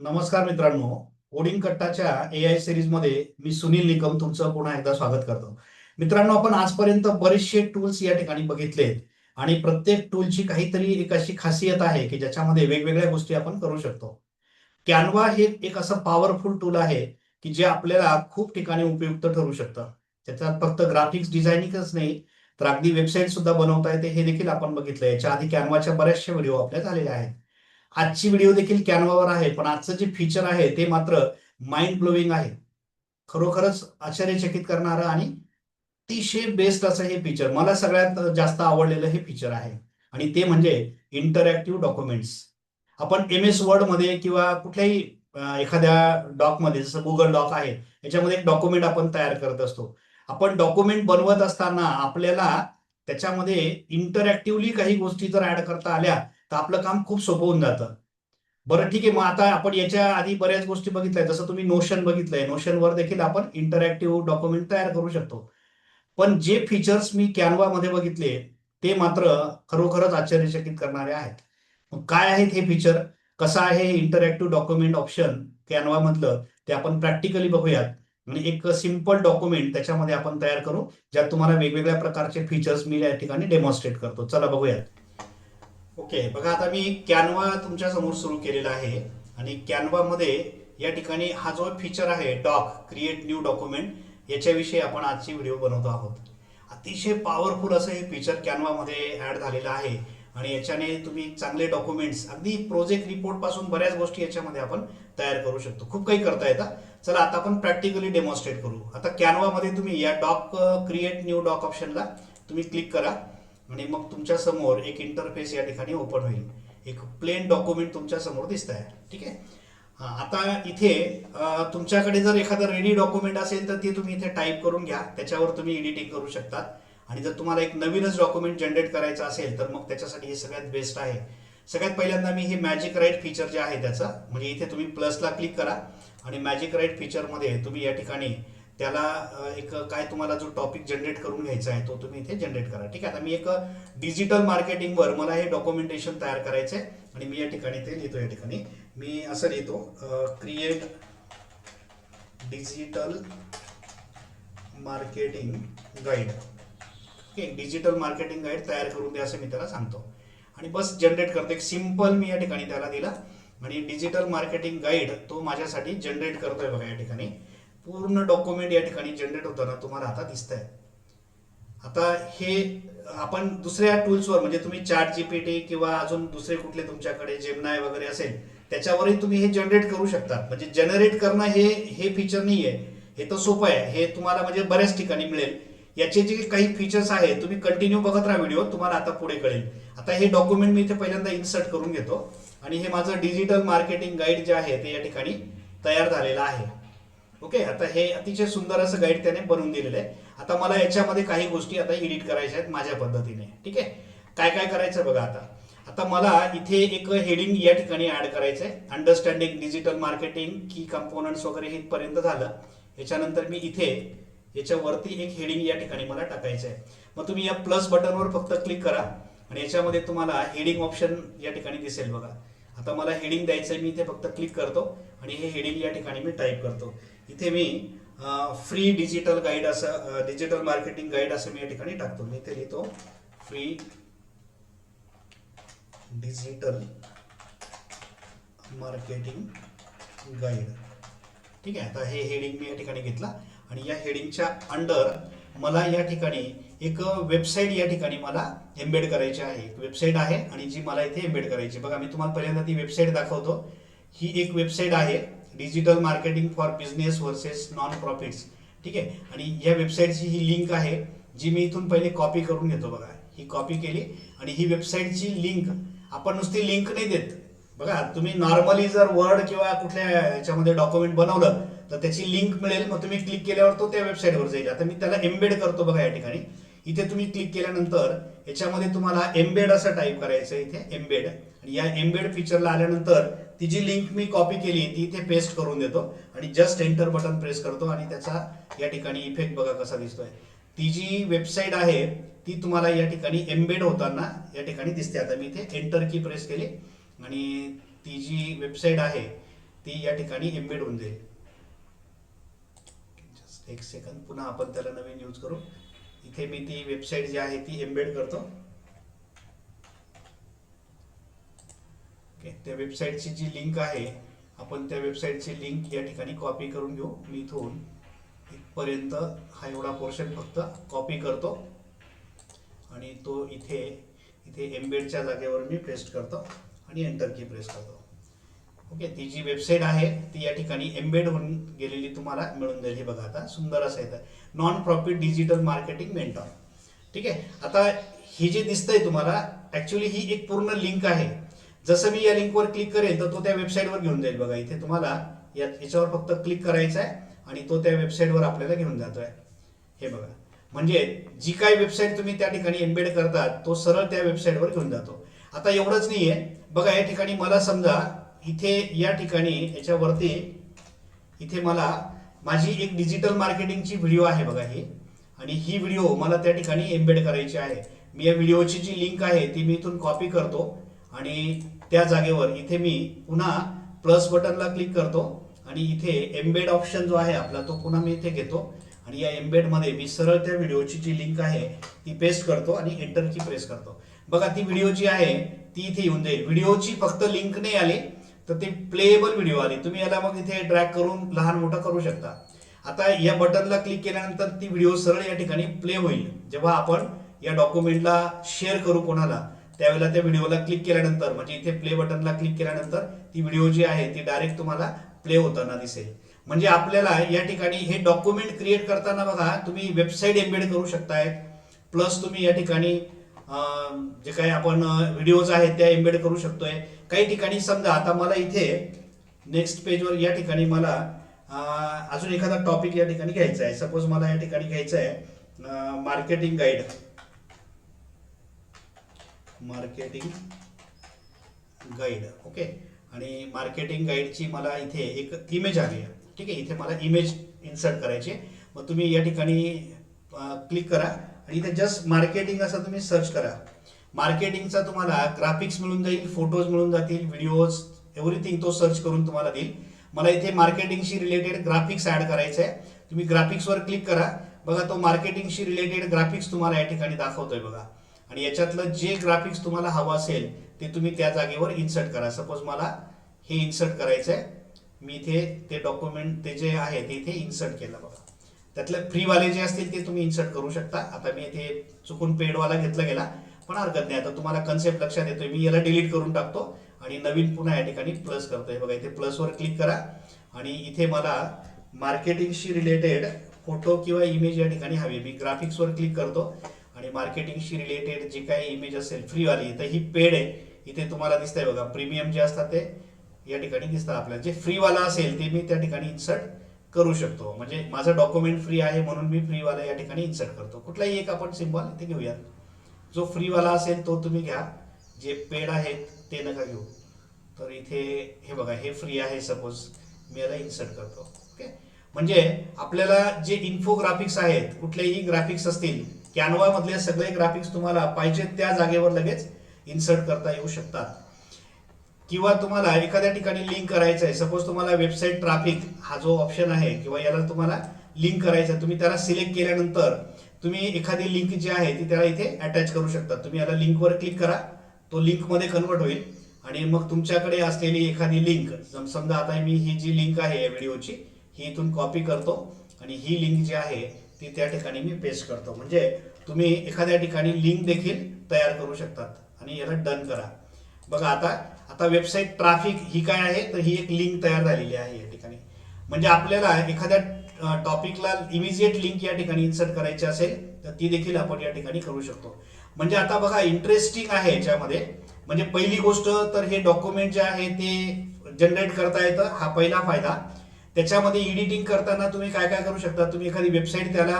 नमस्कार मित्रांनो. Coding कट्टाच्या A I सिरीजमध्ये मी सुनील निकम तुमचं पुन्हा एकदा स्वागत करतो. मित्रांनो आपण आजपर्यंत बरेचसे टूल्स या ठिकाणी बघितलेत आणि प्रत्येक टूलची काहीतरी एक अशी खासियत आहे की ज्याच्यामध्ये वेगवेगळ्या गोष्टी आपण करू शकतो. कॅनवा हे एक असं पॉवरफुल टूल आहे की जे आपल्याला खूप ठिकाणी उपयुक्त ठरू शकतं. त्याच्यात फक्त ग्राफिक्स डिझायनिंगच नाही तर अगदी वेबसाईट सुद्धा बनवता येते हे देखील आपण बघितलं याच्या आधी कॅनवाच्या बऱ्याचशा व्हिडिओ आपल्या झालेल्या आहेत. आजची व्हिडिओ देखील कॅनवावर आहे पण आजचं जे फीचर आहे ते मात्र माइंड ब्लोविंग आहे. खरोखरच आश्चर्यचकित करणारं आणि अतिशय बेस्ट असं हे फीचर मला सगळ्यात जास्त आवडलेलं हे फीचर आहे. आणि ते म्हणजे इंटरॅक्टिव्ह डॉक्युमेंट्स आपण एम एस वर्डमध्ये किंवा कुठल्याही एखाद्या डॉकमध्ये जसं गुगल डॉक आहे याच्यामध्ये एक डॉक्युमेंट आपण तयार करत असतो. आपण डॉक्युमेंट बनवत असताना आपल्याला त्याच्यामध्ये इंटरॅक्टिव्हली काही गोष्टी जर ऍड करता आल्या तर आपलं काम खूप सोपं होऊन जातं. बरं ठीक आहे. मग आता आपण याच्या आधी बऱ्याच गोष्टी बघितल्या. जसं तुम्ही नोशन बघितलंय. नोशनवर देखील आपण इंटरॅक्टिव्ह डॉक्युमेंट तयार करू शकतो. पण जे फीचर्स मी कॅनवामध्ये बघितले ते मात्र खरोखरच आश्चर्यचकित करणारे आहेत. मग काय आहेत हे फीचर कसं आहे हे इंटरॅक्टिव्ह डॉक्युमेंट ऑप्शन कॅनवामधलं ते आपण प्रॅक्टिकली बघूयात. आणि एक सिंपल डॉक्युमेंट त्याच्यामध्ये आपण तयार करू ज्यात तुम्हाला वेगवेगळ्या प्रकारचे फीचर्स मी या ठिकाणी डेमॉन्स्ट्रेट करतो. चला बघूयात. ओके बघा आता मी कॅनवा तुमच्यासमोर सुरू केलेला आहे आणि कॅनवामध्ये या ठिकाणी हा जो फीचर आहे डॉक क्रिएट न्यू डॉक्युमेंट याच्याविषयी आपण आजची व्हिडिओ बनवतो आहोत. अतिशय पॉवरफुल असं हे फीचर कॅनवामध्ये ऍड झालेलं आहे आणि याच्याने तुम्ही चांगले डॉक्युमेंट्स अगदी प्रोजेक्ट रिपोर्टपासून बऱ्याच गोष्टी याच्यामध्ये आपण तयार करू शकतो. खूप काही करता येतं. चला आता आपण प्रॅक्टिकली डेमॉन्स्ट्रेट करू. आता कॅनवामध्ये तुम्ही या डॉक क्रिएट न्यू डॉक ऑप्शनला तुम्ही क्लिक करा. आणि मग तुमच्यासमोर एक इंटरफेस या ठिकाणी ओपन होईल. एक प्लेन डॉक्युमेंट तुमच्यासमोर दिसत आहे ठीक आहे? आता इथे तुमच्याकडे जर एखादं रेडी डॉक्युमेंट असेल तर ते तुम्ही इथे टाईप करून घ्या. त्याच्यावर तुम्ही एडिटिंग करू शकता आणि जर तुम्हाला एक नवीनच डॉक्युमेंट जनरेट करायचं असेल तर मग त्याच्यासाठी हे सगळ्यात बेस्ट आहे. सगळ्यात पहिल्यांदा मी हे मॅजिक राईट फीचर जे आहे त्याचं म्हणजे इथे तुम्ही प्लसला क्लिक करा. आणि मॅजिक राईट फीचरमध्ये तुम्ही या ठिकाणी त्याला एक काय तुम्हाला जो टॉपिक जनरेट करून घ्यायचा आहे तो तुम्ही इथे जनरेट करा. ठीक आहे आता मी एक डिजिटल मार्केटिंगवर मला हे डॉक्युमेंटेशन तयार करायचं आहे आणि मी या ठिकाणी ते लिहितो या ठिकाणी. मी असं लिहितो create digital marketing guide okay digital marketing guide तयार करून द्या असं मी त्याला सांगतो. आणि बस जनरेट करतो. एक सिंपल मी या ठिकाणी त्याला दिला. आणि डिजिटल मार्केटिंग गाईड तो माझ्यासाठी जनरेट करतोय बघा या ठिकाणी. पूर्ण डॉक्युमेंट या ठिकाणी जनरेट होताना तुम्हाला आता दिसत आहे आता हे आपण दुसऱ्या टूल्सवर म्हणजे तुम्ही चार्ट जीपीटी किंवा अजून दुसरे कुठले तुमच्याकडे जेमनाय वगैरे असेल त्याच्यावरही तुम्ही हे जनरेट करू शकता म्हणजे जनरेट करणं हे हे फीचर नाही आहे हे तर सोपं आहे. हे तुम्हाला म्हणजे बऱ्याच ठिकाणी मिळेल. याचे जे काही फीचर्स आहेत तुम्ही कंटिन्यू बघत राहा व्हिडिओ तुम्हाला आता पुढे कळेल. आता हे डॉक्युमेंट मी इथे पहिल्यांदा इन्सर्ट करून घेतो. आणि हे माझं डिजिटल मार्केटिंग गाईड जे आहे ते या ठिकाणी तयार झालेलं आहे. ओके आता हे अतिशय सुंदर असं गाईड त्याने बनवून दिलेलं आहे. आता मला याच्यामध्ये काही गोष्टी आता एडिट करायच्या आहेत माझ्या पद्धतीने. ठीक आहे? काय काय करायचं बघा आता. आता मला इथे एक हेडिंग या ठिकाणी ऍड करायचं आहे अंडरस्टँडिंग डिजिटल मार्केटिंग की कंपोनंट्स वगैरे हेपर्यंत इथपर्यंत झालं. याच्यानंतर मी इथे याच्यावरती एक हेडिंग या ठिकाणी मला टाकायचं आहे मग तुम्ही या प्लस बटनवर फक्त क्लिक करा. आणि याच्यामध्ये तुम्हाला हेडिंग ऑप्शन या ठिकाणी दिसेल बघा. आता मला हेडिंग द्यायचं आहे मी इथे फक्त क्लिक करतो. आणि हे हेडिंग या ठिकाणी मी टाईप करतो. इथे मी फ्री डिजिटल गाईड असं डिजिटल मार्केटिंग गाईड असं मी या ठिकाणी टाकतो. मी इथे लिहितो फ्री डिजिटल मार्केटिंग गाईड ठीक आहे? आता हे हेडिंग मी या ठिकाणी घेतला आणि या हेडिंगच्या अंडर मला या ठिकाणी एक वेबसाईट या ठिकाणी मला एम्बेड करायची आहे. एक वेबसाईट आहे आणि जी मला इथे एम्बेड करायची बघा मी तुम्हाला पहिल्यांदा ती वेबसाईट दाखवतो. ही एक वेबसाईट आहे. Digital marketing for business versus non profits ठीक आहे? आणि या वेबसाईटची ही लिंक आहे जी मी इथून पहिले कॉपी करून घेतो बघा. ही कॉपी केली आणि ही वेबसाईटची लिंक आपण नुसती लिंक नाही देत. बघा तुम्ही नॉर्मली जर वर्ड किंवा कुठल्या याच्यामध्ये डॉक्युमेंट बनवलं तर त्याची लिंक मिळेल मग तुम्ही क्लिक केल्यावर तो त्या वेबसाईटवर जाईल. आता मी त्याला एम्बेड करतो बघा या ठिकाणी. इथे तुम्ही क्लिक केल्यानंतर याच्यामध्ये तुम्हाला एम्बेड असं टाईप करायचं आहे इथे एम्बेड. या एम्बेड फीचरला आल्यानंतर ती जी लिंक मी कॉपी केली ती इथे पेस्ट करून देतो आणि जस्ट एंटर बटन प्रेस करतो आणि त्याचा या ठिकाणी इफेक्ट बघा कसा दिसतोय. ती जी वेबसाईट आहे ती तुम्हाला या ठिकाणी एम्बेड होताना या ठिकाणी दिसते. आता मी इथे एंटर की प्रेस केली आणि ती जी वेबसाईट आहे ती या ठिकाणी एम्बेड होऊन जाईल. एक सेकंद पुन्हा आपण त्याला नवीन यूज करू. इथे मी ती वेबसाईट जी आहे ती एम्बेड करतो. ओके त्या वेबसाईटची जी लिंक आहे आपण त्या वेबसाईटची लिंक या ठिकाणी कॉपी करून घेऊ. मी इथून इथपर्यंत हा एवढा पोर्शन फक्त कॉपी करतो. आणि तो इथे इथे एम्बेडच्या जागेवर मी पेस्ट करतो आणि एंटर की प्रेस करतो. ओके ती जी वेबसाईट आहे ती या ठिकाणी एम्बेड होऊन गेलेली तुम्हाला मिळून जाईल. हे बघा आता सुंदर असं येतं. Non profit digital marketing mentor ठीक आहे? आता ही जे दिसतंय तुम्हाला ॲक्च्युली ही एक पूर्ण लिंक आहे. जसं मी या लिंकवर क्लिक करेल तर तो त्या वेबसाईटवर घेऊन जाईल बघा. इथे तुम्हाला या याच्यावर फक्त क्लिक करायचं आहे आणि तो त्या वेबसाईटवर आपल्याला घेऊन जातोय. हे बघा. म्हणजे जी काही वेबसाईट तुम्ही त्या ठिकाणी एम्बेड करतात तो सरळ त्या वेबसाईटवर घेऊन जातो. आता एवढंच नाही आहे बघा या ठिकाणी मला समजा इथे या ठिकाणी याच्यावरती इथे मला माझी एक डिजिटल मार्केटिंगची व्हिडिओ आहे बघा ही. आणि ही व्हिडिओ मला त्या ठिकाणी एम्बेड करायची आहे. मी या व्हिडिओची जी लिंक आहे ती मी इथून कॉपी करतो. आणि त्या जागेवर इथे मी पुन्हा प्लस बटनला क्लिक करतो आणि इथे एम्बेड ऑप्शन जो आहे आपला तो पुन्हा मी इथे घेतो. आणि या एम्बेडमध्ये मी सरळ त्या व्हिडिओची जी लिंक आहे ती पेस्ट करतो आणि एंटरची प्रेस करतो. बघा ती व्हिडिओ जी आहे ती इथे येऊन जाईल. व्हिडिओची फक्त लिंक नाही आली तर ती प्लेएबल व्हिडिओ आली. तुम्ही याला मग इथे ट्रॅक करून लहान मोठं करू शकता. आता या बटनला क्लिक केल्यानंतर ती व्हिडिओ सरळ या ठिकाणी प्ले होईल. जेव्हा आपण या डॉक्युमेंटला शेअर करू कोणाला त्यावेळेला त्या व्हिडिओला क्लिक केल्यानंतर म्हणजे इथे प्ले बटनला क्लिक केल्यानंतर ती व्हिडिओ जी आहे ती डायरेक्ट तुम्हाला प्ले होताना दिसेल. म्हणजे आपल्याला या ठिकाणी हे डॉक्युमेंट क्रिएट करताना बघा तुम्ही वेबसाईट एम्बेड करू शकताय प्लस तुम्ही या ठिकाणी जे काही आपण व्हिडिओज आहेत त्या एम्बेड करू शकतोय. काही ठिकाणी समजा आता मला इथे नेक्स्ट पेजवर या ठिकाणी मला अजून एखादा टॉपिक या ठिकाणी घ्यायचा आहे. सपोज मला या ठिकाणी घ्यायचं आहे marketing guide marketing guide okay आणि मार्केटिंग गाईडची मला इथे एक इमेज आली आहे. ठीक आहे? इथे मला इमेज इन्सर्ट करायची आहे. मग तुम्ही या ठिकाणी क्लिक करा आणि इथे जस्ट मार्केटिंग असं तुम्ही सर्च करा. मार्केटिंगचा तुम्हाला ग्राफिक्स मिळून जाईल फोटोज मिळून जातील व्हिडिओज एव्हरीथिंग तो सर्च करून तुम्हाला देईल. मला इथे मार्केटिंगशी रिलेटेड ग्राफिक्स ॲड करायचं आहे तुम्ही ग्राफिक्सवर क्लिक करा. बघा तो मार्केटिंगशी रिलेटेड ग्राफिक्स तुम्हाला या ठिकाणी दाखवतोय बघा. आणि याच्यातलं जे ग्राफिक्स तुम्हाला हवं असेल ते तुम्ही त्या जागेवर इन्सर्ट करा. सपोज मला हे इन्सर्ट करायचं आहे मी इथे ते डॉक्युमेंट ते जे आहे ते इथे इन्सर्ट केलं बघा. त्यातले फ्रीवाले जे असतील ते तुम्ही इन्सर्ट करू शकता. आता मी इथे चुकून पेडवाला घेतला गेला पण हरकत नाही. आता तुम्हाला कन्सेप्ट लक्षात येतोय. मी याला डिलीट करून टाकतो आणि नवीन पुन्हा या ठिकाणी प्लस करतोय. बघा इथे प्लसवर क्लिक करा. आणि इथे मला मार्केटिंगशी रिलेटेड फोटो किंवा इमेज या ठिकाणी हवी मी ग्राफिक्सवर क्लिक करतो. आणि मार्केटिंगशी रिलेटेड जी काही इमेज असेल फ्रीवाली तर ही पेड आहे. इथे तुम्हाला दिसतंय बघा प्रीमियम जे असतात ते या ठिकाणी दिसतात आपल्याला. जे फ्रीवाला असेल ते मी त्या ठिकाणी इन्सर्ट करू शकतो. म्हणजे माझं डॉक्युमेंट फ्री आहे म्हणून मी फ्रीवाला या ठिकाणी इन्सर्ट करतो. कुठलाही एक आपण सिम्बॉल इथे घेऊयात. जो फ्रीवाला असेल तो तुम्ही घ्या. जे पेड आहेत ते नका घेऊ. तर इथे हे बघा हे फ्री आहे सपोज मी याला इन्सर्ट करतो. ओके म्हणजे आपल्याला जे इन्फोग्राफिक्स आहेत कुठलेही ग्राफिक्स असतील कॅनवा मधले सगळे ग्राफिक्स तुम्हाला पाहिजे त्या जागेवर लगेच इन्सर्ट करता येऊ शकतात. किंवा तुम्हाला एखाद्या ठिकाणी लिंक करायचं आहे सपोज तुम्हाला वेबसाईट ट्रॅफिक हा जो ऑप्शन आहे किंवा याला तुम्हाला लिंक करायचं आहे तुम्ही त्याला सिलेक्ट केल्यानंतर तुम्ही एखादी लिंक जी आहे ती त्याला इथे अटॅच करू शकता. तुम्ही याला लिंकवर क्लिक करा तो लिंकमध्ये कन्वर्ट होईल. आणि मग तुमच्याकडे असलेली एखादी लिंक समजा आता मी ही जी लिंक आहे या व्हिडिओची ही इथून कॉपी करतो. आणि ही लिंक जी आहे ती त्या ठिकाणी मी पेस्ट करतो. म्हणजे तुम्ही एखाद्या ठिकाणी लिंक देखील तयार करू शकतात आणि याला डन करा. बघा आता आता वेबसाईट ट्राफिक ही काय आहे? तर ही एक लिंक तयार झालेली आहे या ठिकाणी. म्हणजे आपल्याला एखाद्या टॉपिकला इमिजिएट लिंक या ठिकाणी इन्सर्ट करायची असेल तर ती देखील आपण या ठिकाणी करू शकतो. म्हणजे आता बघा इंटरेस्टिंग आहे याच्यामध्ये. म्हणजे पहिली गोष्ट तर हे डॉक्युमेंट जे आहे ते जनरेट करता येतं. हा पहिला फायदा. त्याच्यामध्ये एडिटिंग करताना तुम्ही काय काय करू शकता? तुम्ही एखादी वेबसाईट त्याला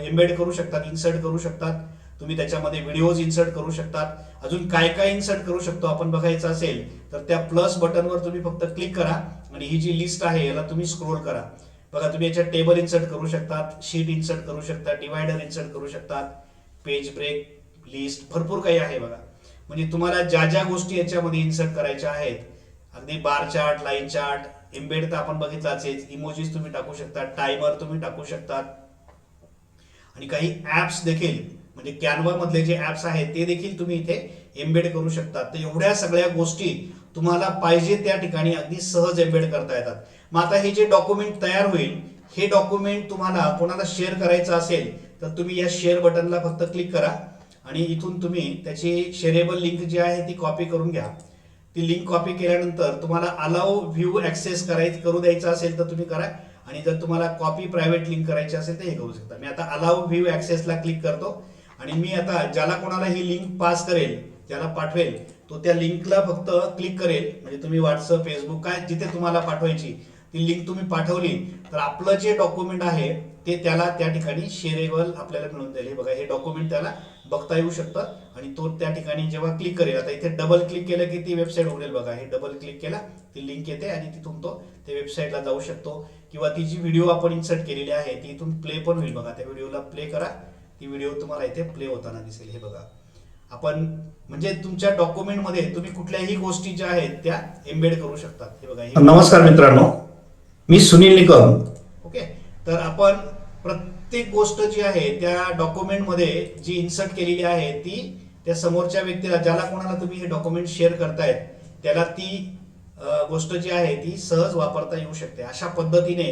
एम्बेड करू शकतात इन्सर्ट करू शकतात. तुम्ही त्याच्यामध्ये व्हिडिओज इन्सर्ट करू शकतात. अजून काय काय इन्सर्ट करू शकतो आपण बघायचं असेल तर त्या प्लस बटनवर तुम्ही फक्त क्लिक करा आणि ही जी लिस्ट आहे याला तुम्ही स्क्रोल करा. बघा तुम्ही याच्यात टेबल इन्सर्ट करू शकतात शीट इन्सर्ट करू शकता डिवायडर इन्सर्ट करू शकतात पेज ब्रेक लिस्ट भरपूर काही आहे बघा. म्हणजे तुम्हाला ज्या ज्या गोष्टी याच्यामध्ये इन्सर्ट करायच्या आहेत अगदी bar chart line chart embed तर आपण बघितलाच इमोजीस तुम्ही टाकू शकता टायमर तुम्ही टाकू शकता. आणि काही ऍप्स देखील म्हणजे कॅनवा मधले जे ऍप्स आहेत ते देखील तुम्ही इथे एम्बेड करू शकता. तर एवढ्या सगळ्या गोष्टी तुम्हाला पाहिजे त्या ठिकाणी अगदी सहज एम्बेड करता येतात. मग आता हे जे डॉक्युमेंट तयार होईल हे डॉक्युमेंट तुम्हाला कोणाला शेअर करायचं असेल तर तुम्ही या शेअर बटनला फक्त क्लिक करा. आणि इथून तुम्ही त्याची शेअरेबल लिंक जी आहे ती कॉपी करून घ्या. ती लिंक कॉपी केल्यानंतर तुम्हाला अलाव व्ह्यू ऍक्सेस करायचं करू द्यायचं असेल तर तुम्ही करा. आणि जर तुम्हाला कॉपी प्रायव्हेट लिंक करायची असेल तर हे करू शकता. मी आता अलाव व्ह्यू ऍक्सेसला क्लिक करतो. आणि मी आता ज्याला कोणाला ही लिंक पास करेल ज्याला पाठवेल तो त्या लिंकला फक्त क्लिक करेल. म्हणजे तुम्ही व्हॉट्सअप फेसबुक काय जिथे तुम्हाला पाठवायची ती लिंक तुम्ही पाठवली तर आपलं जे डॉक्युमेंट आहे ते त्याला त्या ठिकाणी शेअरेबल आपल्याला मिळून जाईल. हे बघा हे डॉक्युमेंट त्याला बघता येऊ शकतं. आणि तो त्या ठिकाणी जेव्हा क्लिक करेल आता इथे डबल क्लिक केलं की ती वेबसाईट उघडेल बघा. हे डबल क्लिक केला ती लिंक येते आणि तिथून तो त्या वेबसाईटला जाऊ शकतो. किंवा ती जी व्हिडिओ आपण इन्सर्ट केलेली आहे ती इथून प्ले पण होईल बघा. त्या व्हिडिओला प्ले करा. ती व्हिडिओ तुम्हाला इथे प्ले होताना दिसेल. हे बघा. आपण म्हणजे तुमच्या डॉक्युमेंटमध्ये तुम्ही कुठल्याही गोष्टी ज्या आहेत त्या एम्बेड करू शकतात हे बघा नमस्कार मित्रांनो. मी सुनील निकम. ओके तर आपण प्रत्येक गोष्ट जी आहे त्या डॉक्युमेंटमध्ये जी इन्सर्ट केलेली आहे ती त्या समोरच्या व्यक्तीला ज्याला कोणाला तुम्ही हे डॉक्युमेंट शेअर करतायत त्याला ती गोष्ट जी आहे ती सहज वापरता येऊ शकते. अशा पद्धतीने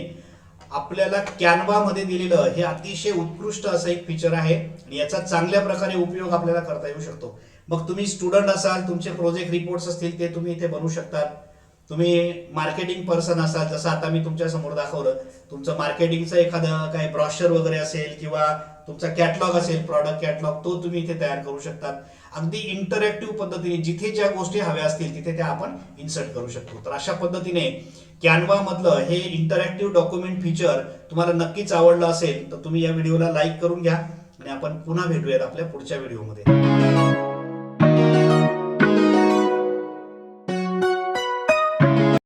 आपल्याला कॅनवामध्ये दिलेलं हे अतिशय उत्कृष्ट असं एक फीचर आहे आणि याचा चांगल्या प्रकारे उपयोग आपल्याला करता येऊ शकतो. मग तुम्ही स्टुडंट असाल तुमचे प्रोजेक्ट रिपोर्ट्स असतील ते तुम्ही इथे बनवू शकतात. तुम्ही मार्केटिंग पर्सन असाल जसं आता मी तुमच्यासमोर दाखवलं तुमचं मार्केटिंगचं एखादं काही ब्रॉशर वगैरे असेल किंवा तुमचा कॅटलॉग असेल प्रॉडक्ट कॅटलॉग तो तुम्ही इथे तयार करू शकतात. अगदी इंटरॅक्टिव्ह पद्धतीने जिथे ज्या गोष्टी हव्या असतील तिथे त्या आपण इन्सर्ट करू शकतो. तर अशा पद्धतीने कॅनवा मधलं हे इंटरॅक्टिव्ह डॉक्युमेंट फीचर तुम्हाला नक्कीच आवडलं असेल तर तुम्ही या व्हिडिओला लाईक करून घ्या आणि आपण पुन्हा भेटूयात आपल्या पुढच्या व्हिडिओमध्ये